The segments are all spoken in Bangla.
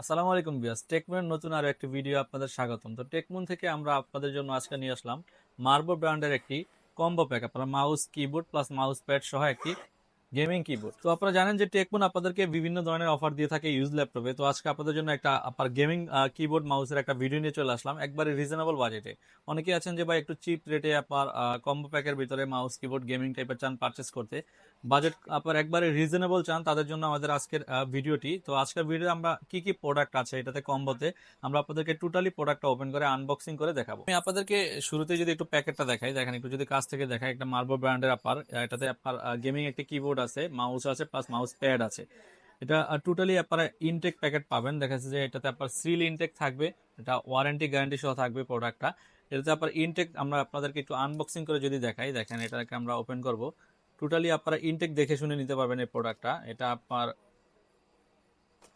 আসসালামু আলাইকুম বিয়াস টেকমুনের নতুন আরও একটি ভিডিও আপনাদের স্বাগতম। তো টেকমুন থেকে আমরা আপনাদের জন্য আজকে নিয়ে আসলাম মার্বো ব্র্যান্ডের একটি কম্বো প্যাক। আপনারা mouse, keyboard plus mouse pad সহ একটি গেমিং কিবোর্ড। তো আপনারা জানেন যে টেকমুন আপনাদেরকে বিভিন্ন ধরনের অফার দিয়ে থাকে ইউজ ল্যাপটপে তো আজকে আপনাদের জন্য একটা আপনার গেমিং কিবোর্ড মাউসের একটা ভিডিও নিয়ে চলে আসলাম, একবারে রিজনেবল বাজেটে অনেকেই আছেন যে ভাই, একটু চিপ রেটে আপনার কম্বো প্যাকের ভিতরে মাউস কিবোর্ড গেমিং টাইপের চান পারচেস করতে। বাজেট আপনার একবারে রিজনেবল চান, তাদের জন্য আমাদের আজকের ভিডিওটি তো আজকের ভিডিও আমরা কি কি প্রোডাক্ট আছে এটাতে কম্বোতে আমরা আপনাদেরকে টোটালি প্রোডাক্টটা ওপেন করে আনবক্সিং করে দেখাবো। আমি আপনাদেরকে শুরুতে যদি একটু প্যাকেটটা দেখাই, দেখেন একটু যদি কাছ থেকে দেখাই, একটা মার্বো ব্র্যান্ডের আপনার এটাতে আপনার গেমিং একটি কিবোর্ড আছে মাউস আছে প্লাস মাউস প্যাড আছে। এটা টোটালি আপনারা ইনটেক প্যাকেট পাবেন। দেখা যে এটাতে আপনার সিল ইনটেক থাকবে, এটা ওয়ারেন্টি গ্যারান্টি সহ থাকবে প্রোডাক্টটা এটাতে আপনার ইনটেক আমরা আপনাদেরকে একটু আনবক্সিং করে যদি দেখাই, দেখেন এটাকে আমরা ওপেন করব। টোটালি আপনারা ইনটেক দেখে শুনে নিতে পারবেন এই প্রোডাক্টটা এটা আপনার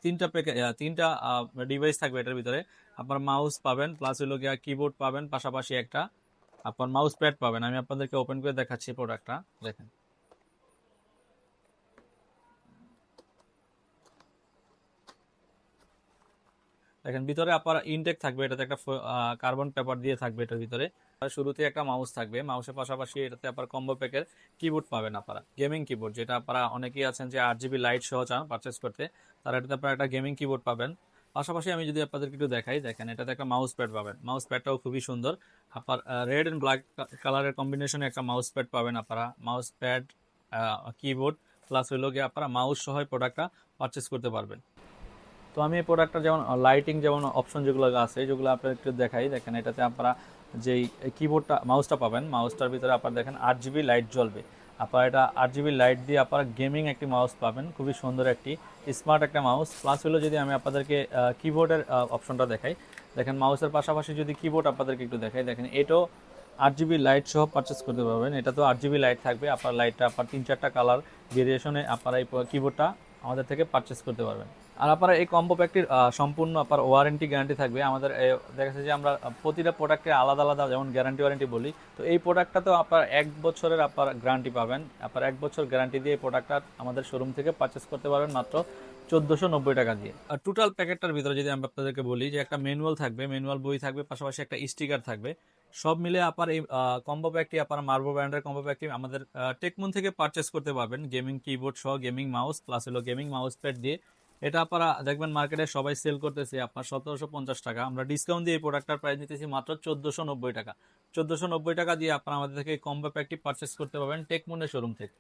তিনটা প্যাকেট তিনটা ডিভাইস থাকবে এটার ভিতরে। আপনার মাউস পাবেন প্লাস হলো গিয়া কিবোর্ড পাবেন, পাশাপাশি একটা আপনার মাউস প্যাড পাবেন। আমি আপনাদেরকে ওপেন করে দেখাচ্ছি প্রোডাক্টটা দেখেন। দেখেন, ভিতরে আপনার ইনটেক থাকবে, এটাতে একটা কার্বন পেপার দিয়ে থাকবে এটার ভিতরে। শুরুতে একটা মাউস থাকবে মাউসের পাশাপাশি এটাতে আপনার কম্বো প্যাকের কিবোর্ড পাবেন আপনারা গেমিং কিবোর্ড যেটা আপনারা অনেকেই আছেন যে আট জিবি লাইট সহ চান পারচেস করতে, তারা এটাতে আপনারা একটা গেমিং কিবোর্ড পাবেন। পাশাপাশি আমি যদি আপনাদেরকে একটু দেখাই, দেখেন, এটাতে একটা মাউস প্যাড পাবেন। মাউস প্যাডটাও খুবই সুন্দর। আপনার রেড অ্যান্ড ব্ল্যাক কালারের কম্বিনেশনে একটা মাউস প্যাড পাবেন আপনারা। মাউস প্যাড কিবোর্ড প্লাস হইল গিয়ে আপনারা মাউস সহ প্রোডাক্টটা পারচেস করতে পারবেন। তো আমি এই প্রোডাক্টটা যেমন লাইটিং যেমন অপশন যেগুলো আছে যেগুলো আপনার একটু দেখাই। দেখেন, এটাতে আপনারা যেই কিবোর্ডটা মাউসটা পাবেন। মাউসটার ভিতরে আপনারা দেখেন আট জিবি লাইট জ্বলবে। আপনারা এটা আট জিবি লাইট দিয়ে আপনারা গেমিং একটি মাউস পাবেন। খুবই সুন্দর একটি স্মার্ট একটা মাউস প্লাস হলো যদি আমি আপনাদেরকে কিবোর্ডের অপশনটা দেখাই। দেখেন মাউসের পাশাপাশি যদি কিবোর্ড আপনাদেরকে একটু দেখাই, দেখেন, এটাও আট জিবি লাইট সহ পারচেস করতে পারবেন। এটা তো আট জিবি লাইট থাকবে। আপনার লাইটটা আপনার তিন চারটা কালার ভেরিয়েশনে আপনারা এই কিবোর্ডটা আমাদের থেকে পারচেস করতে পারবেন। আর আপনারা এই কম্বো প্যাকটির সম্পূর্ণ আপনার ওয়ারেন্টি গ্যারান্টি থাকবে। আমাদের দেখা যাচ্ছে যে আমরা প্রতিটা প্রোডাক্টে আলাদা আলাদা, যেমন গ্যারান্টি ওয়ারেন্টি বলি, তো এই প্রোডাক্টটা তো আপনার এক বছরের আপনার গ্যারান্টি পাবেন। আপনার এক বছর গ্যারান্টি দিয়ে এই প্রোডাক্টটা আমাদের শোরুম থেকে পারচেস করতে পারবেন মাত্র চোদ্দোশো নব্বই টাকা দিয়ে। আর টোটাল প্যাকেটটার ভিতরে যদি আমি আপনাদেরকে বলি যে একটা ম্যানুয়াল থাকবে ম্যানুয়াল বই থাকবে, পাশাপাশি একটা স্টিকার থাকবে, সব মিলে আপনার এই কম্বো প্যাকটি আপনার মার্বো ব্র্যান্ডের কম্বো প্যাকটি আমাদের টেকমুন থেকে পারচেস করতে পারবেন। গেমিং কিবোর্ড সহ গেমিং মাউস প্লাস হলো গেমিং মাউস প্যাড দিয়ে এটা আপনারা দেখবেন মার্কেটে সবাই সেল করতেছে, আপনার সতেরোশো পঞ্চাশ টাকা। আমরা ডিসকাউন্ট দিয়ে এই প্রোডাক্টটার প্রাইস নিতেছি মাত্র চোদ্দোশো নব্বই টাকা। চোদ্দোশো নব্বই টাকা দিয়ে আপনারা আমাদের থেকে কম কম্বো একটি পারচেস করতে পারবেন টেকমুনের শোরুম থেকে।